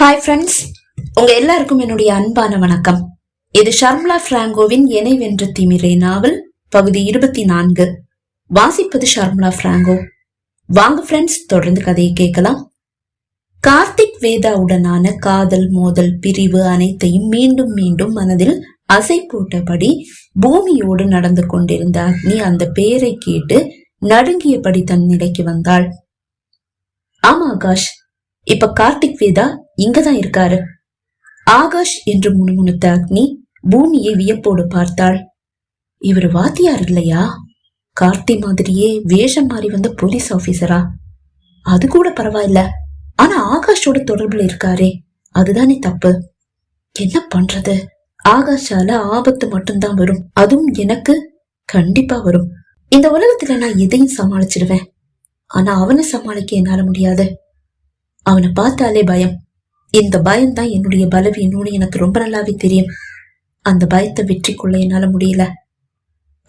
Hi friends உங்க எல்லாருக்கும் என்னுடைய அன்பான வணக்கம். இது ஷர்மிளா பிராங்கோவின் எனை வென்ற திமிரே நாவல் பகுதி இருபத்தி நான்கு. வாசிப்பது ஷர்மிளா பிராங்கோ. வாங்க ஃப்ரெண்ட்ஸ் தொடர்ந்து கதையை கேட்கலாம். கார்த்திக் வேதாவுடனான காதல் மோதல் பிரிவு அனைத்தையும் மீண்டும் மீண்டும் மனதில் அசை போட்டபடி பூமியோடு நடந்து கொண்டிருந்த அக்னி அந்த பெயரை கேட்டு நடுங்கியபடி தன் நிலைக்கு வந்தாள். ஆமா ஆகாஷ் இப்ப கார்த்திக் வேதா இங்கதான் இருக்காரு. ஆகாஷ் என்று முணுமுணுத்த அக்னி பூமியை வியப்போடு பார்த்தாள். இவர் வாத்தியார் இல்லையா? கார்த்தி மாதிரியே வேஷம் மாறி வந்த போலீஸ் ஆபீசரா? அது கூட பரவாயில்ல. ஆனா ஆகாஷோட தொடர்புல இருக்காரே. அதுதானே தப்பு. என்ன பண்றது? ஆகாஷால ஆபத்து மட்டும்தான் வரும். அதுவும் எனக்கு கண்டிப்பா வரும். இந்த உலகத்துல நான் எதையும் சமாளிச்சிடுவேன் ஆனா அவனை சமாளிக்க என்னால முடியாது. அவனை பார்த்தாலே பயம். இந்த பயம்தான் என்னுடைய பலவீனம்னு எனக்கு ரொம்ப நல்லாவே தெரியும். அந்த பயத்தை வெற்றி கொள்ள என்னால முடியல.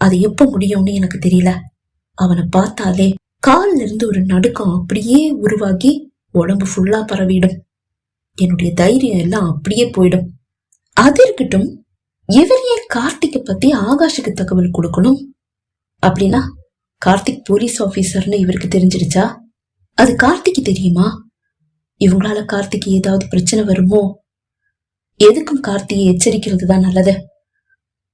அது எப்ப முடியும்னு எனக்கு தெரியல. அவனை பார்த்தாலே கால்ல இருந்து ஒரு நடுக்கம் அப்படியே உருவாகி உடம்பு ஃபுல்லா பரவிடும். என்னுடைய தைரியம் எல்லாம் அப்படியே போயிடும். அது இருக்கட்டும் இவர் ஏன் கார்த்திகை பத்தி ஆகாஷுக்கு தகவல் கொடுக்கணும்? அப்படின்னா கார்த்திக் போலீஸ் ஆபீசர்னு இவருக்கு தெரிஞ்சிடுச்சா அது கார்த்திக்கு தெரியுமா? இவங்களால கார்த்திக்கு ஏதாவது பிரச்சனை வருமோ? எதுக்கும் கார்த்தியை எச்சரிக்கிறது தான் நல்லது.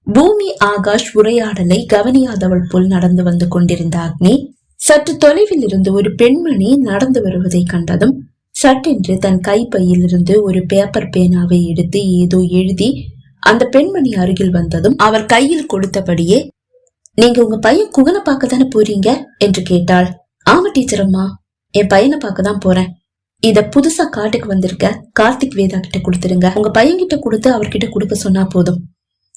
பூமி ஆகாஷ் உரையாடலை கவனியாதவள் போல் நடந்து வந்து கொண்டிருந்த அக்னி சற்று தொலைவில் இருந்து ஒரு பெண்மணி நடந்து வருவதை கண்டதும் சட்டென்று தன் கைப்பையிலிருந்து ஒரு பேப்பர் பேனாவை எடுத்து ஏதோ எழுதி அந்த பெண்மணி அருகில் வந்ததும் அவர் கையில் கொடுத்தபடியே நீங்க உங்க பையன் குகனை பார்க்க தானே போறீங்க? என்று கேட்டாள். ஆமா டீச்சர் அம்மா. என் பையனை பார்க்க தான் போறேன். இத புதுசா காட்டுக்கு வந்திருக்க கார்த்திக் வேதா கிட்ட கொடுத்துருங்க. உங்க பையன் கிட்ட கொடுத்து அவர்கிட்ட கொடுக்க சொன்னா போதும்.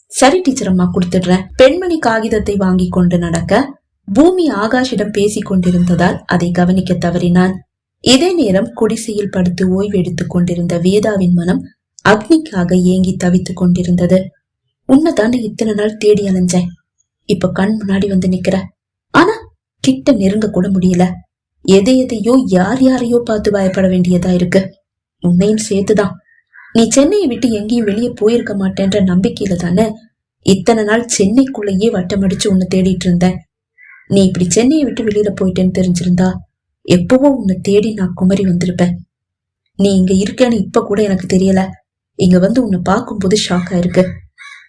சரி டீச்சர் அம்மா கொடுத்துடுறேன். பெண்மணி காகிதத்தை வாங்கி கொண்டு நடக்க பூமி ஆகாஷிடம் பேசிக் கொண்டிருந்ததால் அதை கவனிக்க தவறினான். இதே நேரம் குடிசையில் படுத்து ஓய்வெடுத்துக் கொண்டிருந்த வேதாவின் மனம் அக்னிக்காக ஏங்கி தவித்துக் கொண்டிருந்தது. உன்னைதானே இத்தனை நாள் தேடி அலைஞ்சேன். இப்ப கண் முன்னாடி வந்து நிக்கிற. ஆனா கிட்ட நெருங்க கூட முடியல. எதை எதையோ யார் யாரையோ பார்த்து பயப்பட வேண்டியதா இருக்கு. உன்னையும் சேர்த்துதான். நீ சென்னையை விட்டு எங்கேயும் வெளியே போயிருக்க மாட்டேன்ற நம்பிக்கையில தானே இத்தனை நாள் சென்னைக்குள்ளேயே வட்டமடிச்சு உன்னை தேடிட்டு இருந்தேன். நீ இப்படி சென்னையை விட்டு வெளியில போயிட்டேன்னு தெரிஞ்சிருந்தா எப்பவோ உன்னை தேடி நான் குமரி வந்திருப்பேன். நீ இங்க இருக்கேன்னு இப்ப கூட எனக்கு தெரியல. இங்க வந்து உன்னை பார்க்கும்போது ஷாக் ஆயிருக்கு.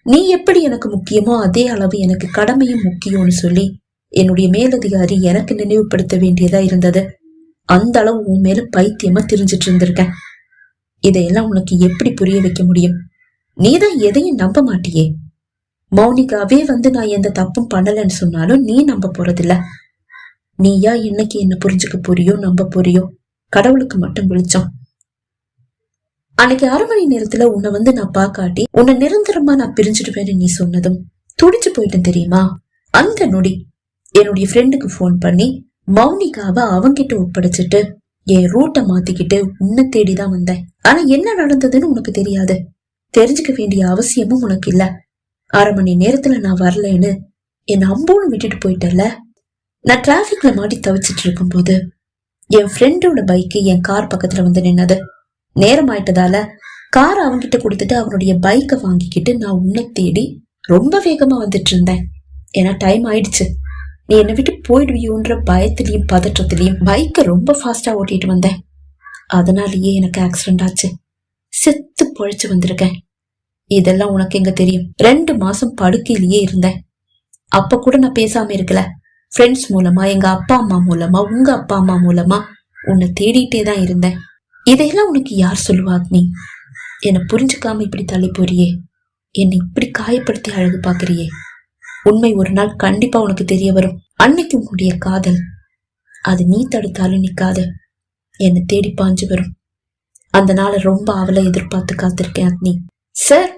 நீ எப்படி எனக்கு முக்கியமோ அதே அளவு எனக்கு கடமையும் முக்கியம்னு சொல்லி என்னுடைய மேலதிகாரி எனக்கு நினைவுபடுத்த வேண்டியதா இருந்தது. அந்த அளவு உன் மேல பைத்தியமா தெரிஞ்சிட்டு இருந்திருக்கேன். இதையெல்லாம் உனக்கு எப்படி புரிய வைக்க முடியும்? நீதான் எதையும் நம்ப மாட்டியே. மௌனிகாவே வந்து நான் எந்த தப்பும் பண்ணலன்னு சொன்னாலும் நீ நம்ப போறதில்ல. நீயா என்னைக்கு என்ன புரிஞ்சுக்க போறியோ நம்ப போறியோ கடவுளுக்கு மட்டும் விழிச்சோம் அன்னைக்கு அரை மணி நேரத்துல உன்னை வந்து நான் பாக்காட்டி உன்னை நிரந்தரமா நான் பிரிஞ்சிடுவேன்னு நீ சொன்னதும் துடிச்சு போயிட்டேன் தெரியுமா? அந்த நொடி. என்னுடைய ஃப்ரெண்டுக்கு ஃபோன் பண்ணி மௌனிகாவை அவங்கிட்ட ஒப்படைச்சிட்டு என் ரூட்டை மாத்திக்கிட்டு உன்னை தேடி தான் வந்தேன். ஆனா என்ன நடந்ததுன்னு உனக்கு தெரியாது. தெரிஞ்சுக்க வேண்டிய அவசியமும் உனக்கு இல்ல. அரை மணி நேரத்துல நான் வரலன்னு என் அம்போன்னு விட்டுட்டு போயிட்டல நான் டிராபிக்ல மாட்டி தவிச்சிட்டு இருக்கும்போது என் ஃப்ரெண்டோட பைக்கு என் கார் பக்கத்துல வந்து நின்னது. நேரம் ஆயிட்டதால கார் அவன்கிட்ட கொடுத்துட்டு அவனுடைய பைக்கை வாங்கிக்கிட்டு நான் உன்னை தேடி ரொம்ப வேகமா வந்துட்டு இருந்தேன். ஏன்னா டைம் ஆயிடுச்சு. நீ என்னை விட்டு போயிடுவியோன்ற பயத்திலையும் பதற்றத்திலையும் பைக்கை ரொம்ப ஃபாஸ்ட்டாக ஓட்டிட்டு வந்தேன். அதனாலேயே எனக்கு ஆக்சிடென்ட் ஆச்சு. செத்து பொழைச்சு வந்திருக்கேன். இதெல்லாம் உனக்கு எங்க தெரியும்? ரெண்டு மாசம் படுக்கையிலேயே இருந்தேன். அப்ப கூட நான் பேசாம இருக்கல. ஃப்ரெண்ட்ஸ் மூலமா எங்க அப்பா அம்மா மூலமா உங்க அப்பா அம்மா மூலமா உன்னை தேடிட்டே தான் இருந்தேன். இதையெல்லாம் உனக்கு யார் சொல்லுவா அக்னி? என்னை புரிஞ்சுக்காம இப்படி தள்ளி போறியே. என்னை இப்படி காயப்படுத்தி அழகு பாக்குறியே உண்மை ஒரு நாள் கண்டிப்பா உனக்கு தெரிய வரும். அன்னைக்கு உன்னுடைய காதல். அது நீ தடுத்தாலும் நிக்காது. என்னை தேடி பாஞ்சு வரும். அந்த நாளை ரொம்ப அவளை எதிர்பார்த்து காத்திருக்கேன் அக்னி. சார்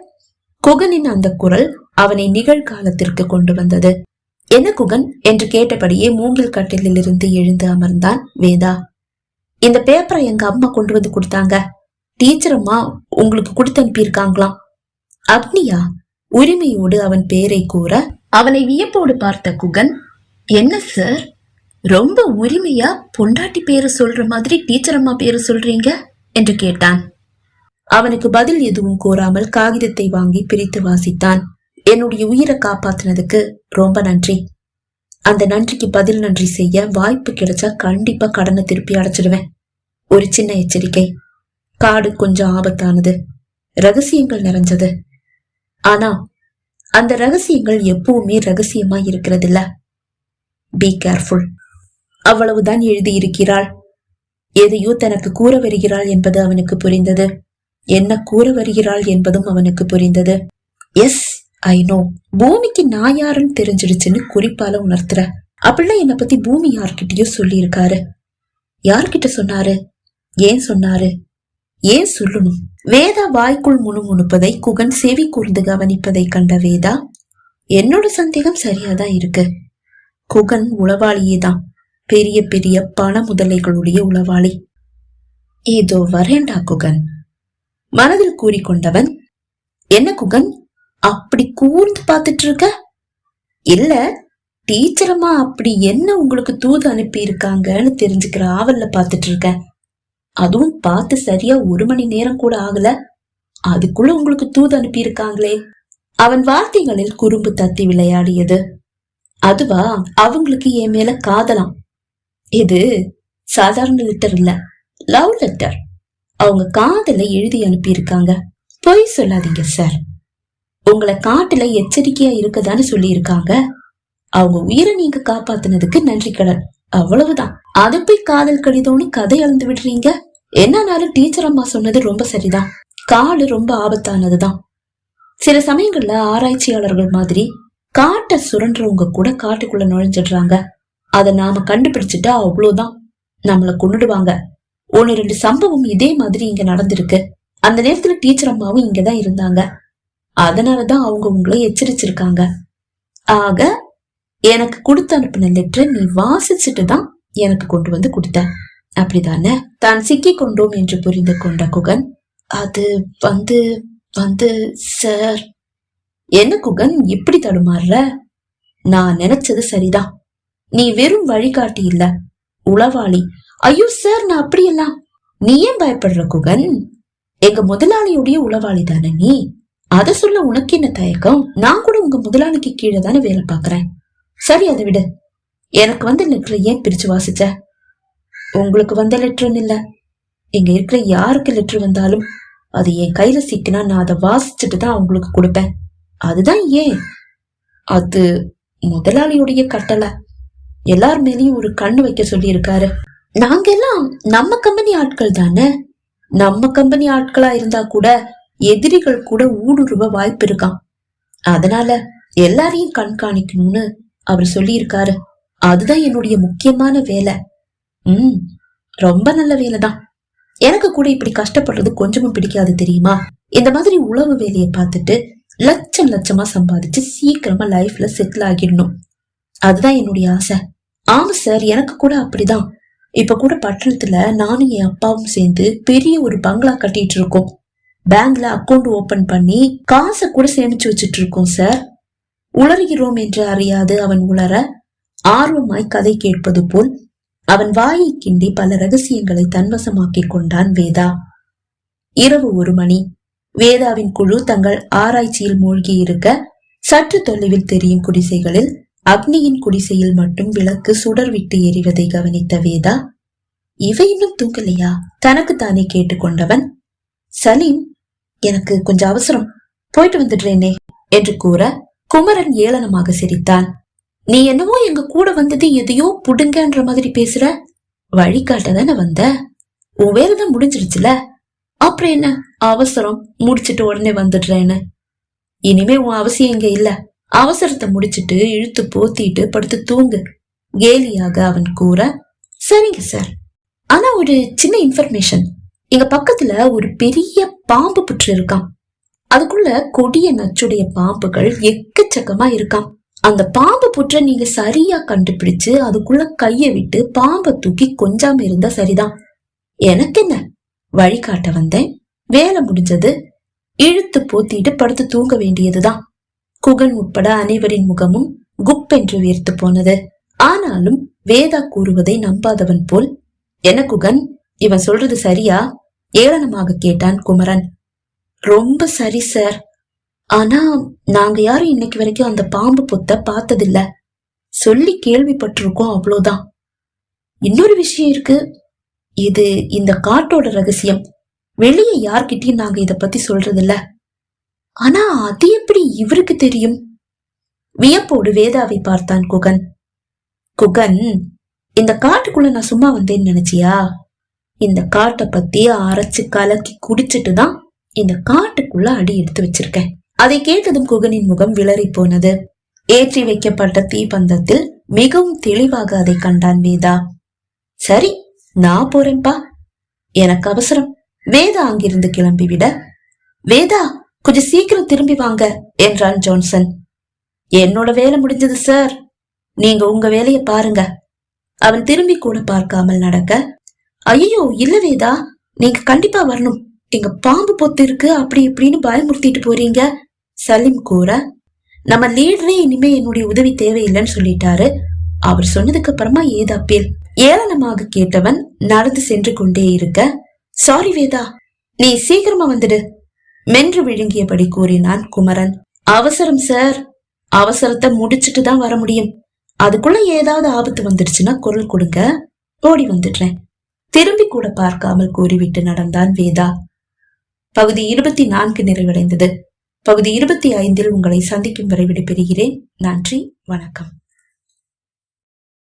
குகனின் அந்த குரல் அவனை நிகழ்காலத்திற்கு கொண்டு வந்தது. என்ன குகன்? என்று கேட்டபடியே மூங்கில் கட்டிலில் இருந்து எழுந்து அமர்ந்தான் வேதா. இந்த பேப்பரை எங்க அம்மா கொண்டு வந்து கொடுத்தாங்க. டீச்சர் அம்மா உங்களுக்கு கொடுத்து அனுப்பியிருக்காங்களாம் அக்னியா உரிமையோடு அவன் பேரை கூற அவனை வியப்போடு பார்த்த குகன் என்ன சார்? ரொம்ப உரிமையா பொண்டாட்டி பேரு சொல்ற மாதிரி டீச்சர் அம்மா பேரு சொல்றீங்க? என்று கேட்டான். அவனுக்கு பதில் எதுவும் கூறாமல் காகிதத்தை வாங்கி பிரித்து வாசித்தான். என்னுடைய உயிரை காப்பாத்தினதுக்கு ரொம்ப நன்றி. அந்த நன்றிக்கு பதில் நன்றி செய்ய வாய்ப்பு கிடைச்சா கண்டிப்பா கடனை திருப்பி அடைச்சிடுவேன். ஒரு சின்ன எச்சரிக்கை. காடு கொஞ்சம் ஆபத்தானது. ரகசியங்கள் நிறைஞ்சது. ஆனா அந்த ரகசியங்கள் எப்பவுமே ரகசியமா இருக்கிறதில்ல. பி கேர்ஃபுல் அவ்வளவுதான் எழுதியிருக்கிறாள். எதையோ தனக்கு கூற வருகிறாள் என்பது அவனுக்கு புரிந்தது. என்ன கூற வருகிறாள் என்பதும் அவனுக்கு புரிந்தது. எஸ் ஐ நோ பூமிக்கு நான் யாருன்னு தெரிஞ்சிடுச்சுன்னு குறிப்பால உணர்த்துற. அப்படின்னா என்னை பத்தி பூமி யார்கிட்டயோ சொல்லியிருக்காரு. யார்கிட்ட சொன்னாரு? ஏன் சொன்னாரு? ஏன் சொல்லணும் வேதா வாய்க்குள் முணுமுணுப்பதை குகன் செவி கூர்ந்து கவனிப்பதை கண்ட வேதா என்னோட சந்தேகம் சரியாதான் இருக்கு. குகன் உளவாளியே தான் பெரிய பெரிய பண முதலைகளுடைய உளவாளி. ஏதோ வரேண்டா குகன். மனதில் கூறிக்கொண்டவன் என்ன குகன்? அப்படி கூர்ந்து பார்த்துட்டு இருக்க இல்ல டீச்சரம்மா அப்படி என்ன உங்களுக்கு தூது அனுப்பி இருக்காங்கன்னு தெரிஞ்சுக்கிற ஆவல்ல பாத்துட்டு இருக்கேன் அதுவும் பார்த்து சரியா ஒரு மணி நேரம் கூட ஆகல. அதுக்குள்ள உங்களுக்கு தூது அனுப்பியிருக்காங்களே. அவன் வார்த்தைகளில் குறும்பு தத்தி விளையாடியது. அதுவா அவங்களுக்கு என் மேல காதலாம். இது சாதாரண லெட்டர் இல்ல லவ் லெட்டர் அவங்க காதல எழுதி அனுப்பி இருக்காங்க பொய் சொல்லாதீங்க சார் உங்களை காட்டுல எச்சரிக்கையா இருக்கதான்னு சொல்லியிருக்காங்க. அவங்க உயிரை நீங்க காப்பாத்துனதுக்கு நன்றி கடன் அவ்வளவுதான். அது போய் காதல் கடிதம்னு கதை அளந்து விடுறீங்க? என்னன்னாலும் டீச்சர் அம்மா சொன்னது ரொம்ப சரிதான். காடு ரொம்ப ஆபத்தானதுதான். சில சமயங்கள்ல ஆராய்ச்சியாளர்கள் மாதிரி காட்டை சுரண்டுறவங்க கூட காட்டுக்குள்ள நுழைஞ்சிடுறாங்க. அதை நாம கண்டுபிடிச்சிட்டா அவ்வளவுதான். நம்மளை கொன்னுடுவாங்க. ஒன்னு ரெண்டு சம்பவம் இதே மாதிரி இங்க நடந்திருக்கு. அந்த நேரத்துல டீச்சர் அம்மாவும் இங்கதான் இருந்தாங்க. அதனாலதான் அவங்க உங்களை எச்சரிச்சிருக்காங்க. ஆக எனக்கு கொடுத்து அனுப்பின லெட்டரை நீ வாசிச்சுட்டு தான் எனக்கு கொண்டு வந்து கொடுத்த. அப்படிதானே? தான் சிக்கி கொண்டோம் என்று புரிந்து கொண்ட குகன் அது வந்து வந்து சார் என்ன குகன்? இப்படி தடுமாறுற? நான் நினைச்சது சரிதான். நீ வெறும் வழிகாட்டி இல்ல உளவாளி. ஐயோ சார் நான் அப்படியெல்லாம். நீ ஏன் பயப்படுற குகன்? எங்க முதலாளியுடைய உளவாளி தானே நீ. அத சொல்ல உனக்கு என்ன தயக்கம்? நான் கூட உங்க முதலாளிக்கு கீழே தானே வேலை பாக்குறேன் சரி அதை விடு. எனக்கு வந்த லெட்டரை ஏன் பிரிச்சு வாசிச்ச? உங்களுக்கு வந்த லெட்டர்னு இல்ல. இங்க இருக்கிற யாருக்கு லெட்டர் வந்தாலும் அது என் கையில சிக்கினா நான் அதை வாசிச்சுட்டு தான் அவங்களுக்கு கொடுப்பேன். அதுதான் ஏன்? அது முதலாளியுடைய கட்டளை. எல்லார் மேலேயும் ஒரு கண்ணு வைக்க சொல்லி இருக்காரு நாங்க எல்லாம் நம்ம கம்பெனி ஆட்கள் தானே? நம்ம கம்பெனி ஆட்களா இருந்தா கூட எதிரிகள் கூட ஊடுருவ வாய்ப்பு இருக்கான் அதனால எல்லாரையும் கண்காணிக்கணும்னு அவர் சொல்லியிருக்காரு அதுதான் என்னுடைய முக்கியமான வேலை. ம் ரொம்ப நல்ல வேலைதான். எனக்கு கூட இப்படி கஷ்டப்படுறது கொஞ்சமும் பிடிக்காது தெரியுமா? இந்த மாதிரி உழவு வேலையை பார்த்துட்டு லட்சம் லட்சமா சம்பாதிச்சு சீக்கிரமா லைஃப்ல செட்டில் ஆகிடணும். அதுதான் என்னுடைய ஆசை. ஆமா சார் எனக்கு கூட அப்படிதான். இப்ப கூட பட்டணத்துல நானும் என் அப்பாவும் சேர்ந்து பெரிய ஒரு பங்களா கட்டிட்டு இருக்கோம். பேங்க்ல அக்கவுண்ட் ஓபன் பண்ணி காசை கூட சேமிச்சு வச்சிட்டு இருக்கோம் சார். உளறுகிறோம் என்று அறியாது அவன் உளர ஆர்வமாய் கதை கேட்பது போல் அவன் வாயை கிண்டி பல ரகசியங்களை தன்வசமாக்கிக் கொண்டான் வேதா. இரவு ஒரு மணி. வேதாவின் குழு தங்கள் ஆராய்ச்சியில் மூழ்கி இருக்க சற்று தொலைவில் தெரியும் குடிசைகளில் அக்னியின் குடிசையில் மட்டும் விளக்கு சுடர் விட்டு எரிவதை கவனித்த வேதா இவ இன்னும் தூங்கலையா? தனக்கு தானே கேட்டுக்கொண்டவன் சலீம் எனக்கு கொஞ்சம் அவசரம். போயிட்டு வந்துடுறேனே என்று கூற குமரன் ஏளனமாக சிரித்தான். நீ என்னவோ எங்க கூட வந்தது எதையோ புடுங்கன்ற மாதிரி பேசுற? வழிகாட்ட தானே வந்த? உன் வேலைதான் முடிஞ்சிருச்சுல? அப்புறம் என்ன? அவசரம். முடிச்சிட்டு உடனே வந்துடுறேன்னு. இனிமே உன் அவசியம் இங்க இல்ல. அவசரத்தை முடிச்சிட்டு இழுத்து போத்திட்டு படுத்து தூங்கு. கேலியாக அவன் கூற சரிங்க சார். ஆனா ஒரு சின்ன இன்ஃபர்மேஷன் எங்க பக்கத்துல ஒரு பெரிய பாம்பு புற்று இருக்கான் அதுக்குள்ள கொடிய நச்சுடைய பாம்புகள் எக்கச்சக்கமா இருக்காம். அந்த பாம்பு புற்ற நீங்க சரியா கண்டுபிடிச்சு அதுக்குள்ள கைய விட்டு பாம்பை தூக்கி கொஞ்சாம இருந்தா சரிதான். எனக்கு என்ன? வழிகாட்ட வந்தேன். வேலை முடிஞ்சது. இழுத்து போத்திட்டு படுத்து தூங்க வேண்டியதுதான். குகன் உட்பட அனைவரின் முகமும் குப்பென்று உயர்த்து போனது. ஆனாலும் வேதா கூறுவதை நம்பாதவன் போல் என குகன்? இவன் சொல்றது சரியா? ஏளனமாக கேட்டான் குமரன். ரொம்ப சரி சார். ஆனா நாங்க யாரும் இன்னைக்கு வரைக்கும் அந்த பாம்பு புத்த பார்த்ததில்ல. சொல்லி கேள்விப்பட்டிருக்கோம் அவ்வளோதான். இன்னொரு விஷயம் இருக்கு. இது இந்த காட்டோட ரகசியம். வெளியே யார்கிட்டயும் நாங்க இத பத்தி சொல்றதில்ல. ஆனா அது எப்படி இவருக்கு தெரியும்? வியப்போடு வேதாவை பார்த்தான் குகன். குகன் இந்த காட்டுக்குள்ள நான் சும்மா வந்தேன்னு நினைச்சியா? இந்த காட்டை பத்தி அரைச்சு கலக்கி குடிச்சிட்டு தான் இந்த காட்டுக்குள்ள அடி எடுத்து வச்சிருக்கேன். அதை கேட்டதும் குகனின் முகம் விளறி போனது. ஏற்றி வைக்கப்பட்ட தீப்பந்தத்தில் மிகவும் தெளிவாக அதை கண்டான் வேதா சரி நான் போறேன்பா. எனக்கு அவசரம். வேதா அங்கிருந்து கிளம்பிவிட. வேதா கொஞ்சம் சீக்கிரம் திரும்பி வாங்க என்றான் ஜான்சன். என்னோட வேலை முடிஞ்சது சார். நீங்க உங்க வேலைய பாருங்க. அவன் திரும்பி கூட பார்க்காமல் நடக்க ஐயோ இல்ல வேதா நீங்க கண்டிப்பா வரணும். எங்க பாம்பு பொத்து இருக்கு அப்படி இப்படின்னு பயமுறுத்திட்டு போறீங்க? சலீம் கூற நம்ம லீடரே இனிமே என்னுடைய உதவி தேவையில்லைன்னு சொல்லிட்டாரு. அவர் சொன்னதுக்கு அப்புறமா ஏது அப்பீல் ஏளனமாக கேட்டவன் நடந்து சென்று கொண்டே இருக்க சாரி வேதா நீ சீக்கிரமா வந்துடு மென்று விழுங்கியபடி கூறினான் குமரன். அவசரம் சார் அவசரத்தை முடிச்சிட்டு தான் வர முடியும். அதுக்குள்ள ஏதாவது ஆபத்து வந்துடுச்சுன்னா குரல் கொடுங்க. ஓடி வந்துடுறேன். திரும்பி கூட பார்க்காமல் கூறிவிட்டு நடந்தான் வேதா. பகுதி இருபத்தி நான்கு நிறைவடைந்தது. பகுதி இருபத்தி ஐந்தில் உங்களை சந்திக்கும் வரை விடைபெறுகிறேன். நன்றி வணக்கம்.